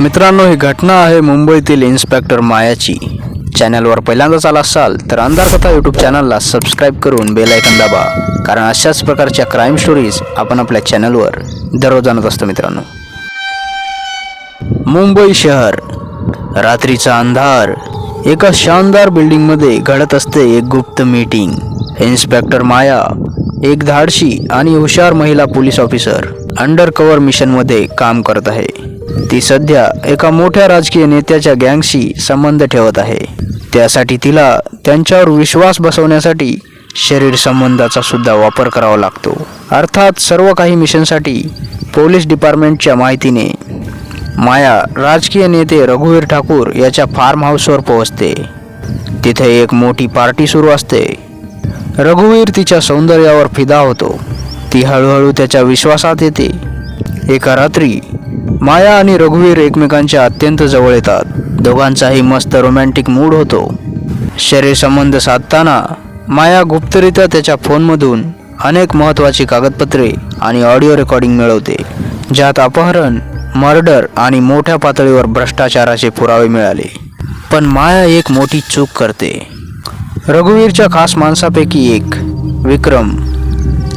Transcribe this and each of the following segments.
मित्रांनो ही घटना आहे मुंबईतील इन्स्पेक्टर मायाची. चॅनलवर पहिल्यांदाच आला असाल तर अंधार कथा यूट्यूब चॅनलला सबस्क्राईब करून बेल ऐकन दाबा कारण अशाच प्रकारच्या क्राईम स्टोरीज आपण आपल्या चॅनलवर दररोज आणत असतो मित्रांनो. मुंबई शहर. रात्रीचा अंधार. एका शानदार बिल्डिंगमध्ये घडत असते एक गुप्त मीटिंग इन्स्पेक्टर माया एक धाडशी आणि हुशार महिला पोलीस ऑफिसर अंडर कव्हर मिशनमध्ये काम करत आहे. ती सध्या एका मोठ्या राजकीय नेत्याच्या गँगशी संबंध ठेवत आहे. त्यासाठी तिला त्यांच्यावर विश्वास बसवण्यासाठी शरीर संबंधाचा सुद्धा वापर करावा लागतो. अर्थात सर्व काही मिशनसाठी पोलीस डिपार्टमेंटच्या माहितीने माया राजकीय नेते रघुवीर ठाकूर याच्या फार्म हाऊसवर पोहोचते. तिथे एक मोठी पार्टी सुरू असते. रघुवीर तिच्या सौंदर्यावर फिदा होतो. ती हळूहळू त्याच्या विश्वासात येते. एका रात्री माया आणि रघुवीर एकमेकांच्या अत्यंत जवळ येतात. दोघांचाही मस्त रोमॅन्टिक मूड होतो. शरीर संबंध साधताना माया गुप्तरित्या त्याच्या फोनमधून अनेक महत्त्वाची कागदपत्रे आणि ऑडिओ रेकॉर्डिंग मिळवते ज्यात अपहरण मर्डर आणि मोठ्या पातळीवर भ्रष्टाचाराचे पुरावे मिळाले. पण माया एक मोठी चूक करते. रघुवीरच्या खास माणसापैकी एक विक्रम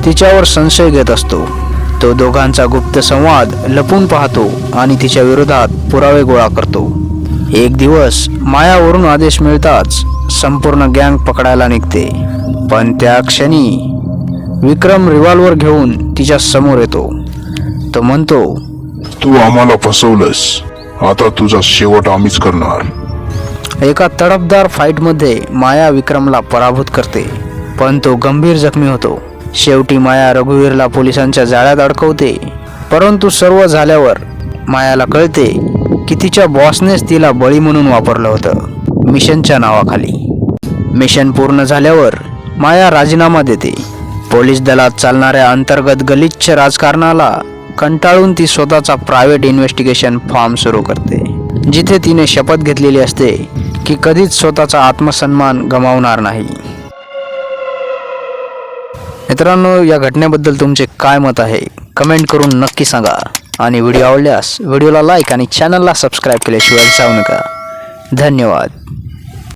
तिच्यावर संशय घेत असतो. तो दोघांचा गुप्त संवाद लपून पाहतो आणि तिच्या विरोधात पुरावे गोळा करतो. एक दिवस मायावरून आदेश मिळताच संपूर्ण गँग पकडायला निघते. पण त्या क्षणी विक्रम रिव्हॉल्वर घेऊन तिच्या समोर येतो. तो म्हणतो तू आम्हाला फसवलंस. आता तुझा शेवट आम्हीच करणार. एका तडफदार फाईटमध्ये माया विक्रमला पराभूत करते पण तो गंभीर जखमी होतो. शेवटी माया रघुवीरला पोलिसांच्या जाळ्यात अडकवते. परंतु सर्व झाल्यावर मायाला कळते की तिच्या बॉसनेच तिला बळी म्हणून वापरलं होतं. मिशनच्या नावाखाली. मिशन पूर्ण झाल्यावर माया राजीनामा देते. पोलीस दलात चालणाऱ्या अंतर्गत गलिच्छ राजकारणाला कंटाळून ती स्वतःचा प्रायव्हेट इन्व्हेस्टिगेशन फॉर्म सुरू करते. जिथे तिने शपथ घेतलेली असते की कधीच स्वतःचा आत्मसन्मान गमावणार नाही. मित्रांनो या घटनेबद्दल तुमचे काय मत आहे कमेंट करून नक्की सांगा. आणि व्हिडिओ आवडल्यास व्हिडिओला लाईक आणि चॅनलला सबस्क्राईब केल्याशिवाय जाऊ नका. धन्यवाद.